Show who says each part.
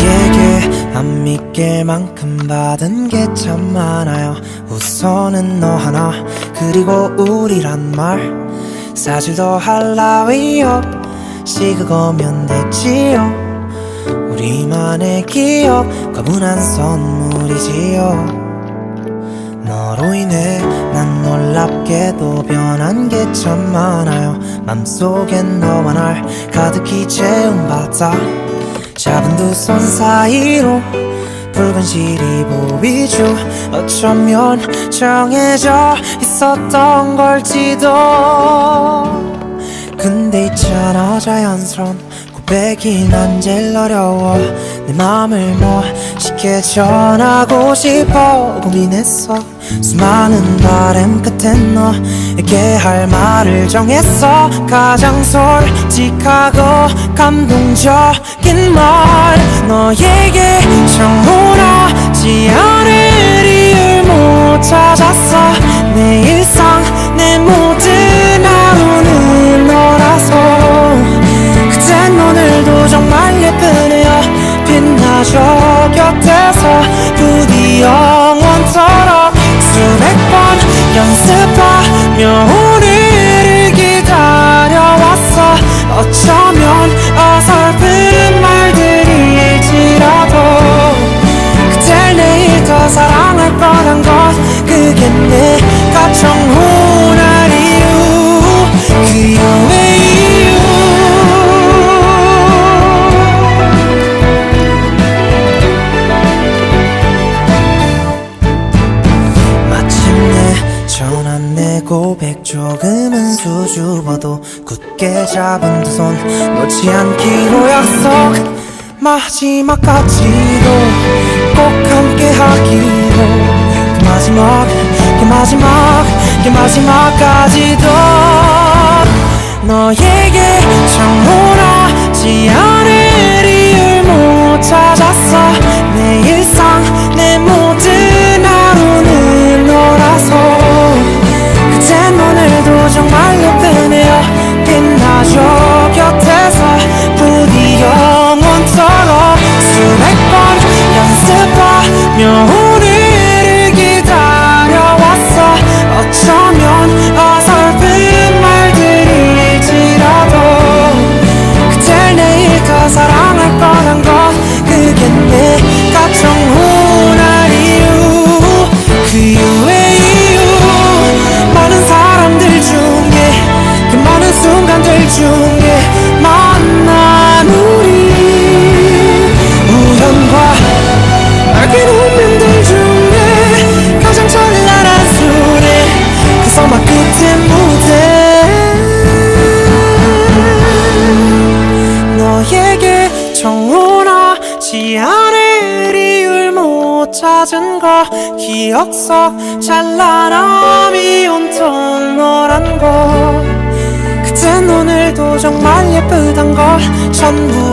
Speaker 1: 너에게 안 믿길 만큼 받은 게 참 많아요. 우선은 너 하나 그리고 우리란 말. 사실도 할 나위 없이 그거면 됐지요. 우리만의 기억 과분한 선물이지요 너로 인해 난 놀랍게도 변한 게 참 많아요. 맘속엔 너와 날 가득히 채운 바다. 작은 두 손 사이로 붉은 실이 보이죠. 어쩌면 정해져 있었던 걸지도. 근데 있잖아 자연스러운 고백이 난 제일 어려워. 내 맘을 멋있게 전하고 싶어 고민했어 수많은 바람 끝에 너에게 할 말을 정했어. 가장 솔직하고 감동적인 말 너에게 정원하지 이 조금은 수줍어도 굳게 잡은 두 손. 놓지 않기로 약속 마지막까지도 꼭 함께 하기로. 그 마지막 그 마지막 그 마지막까지도 너에게 정원하지 않 찾은 거 기억 속 찬란함이 온통 너란 거. 그땐 오늘도 정말 예쁘단 걸 전부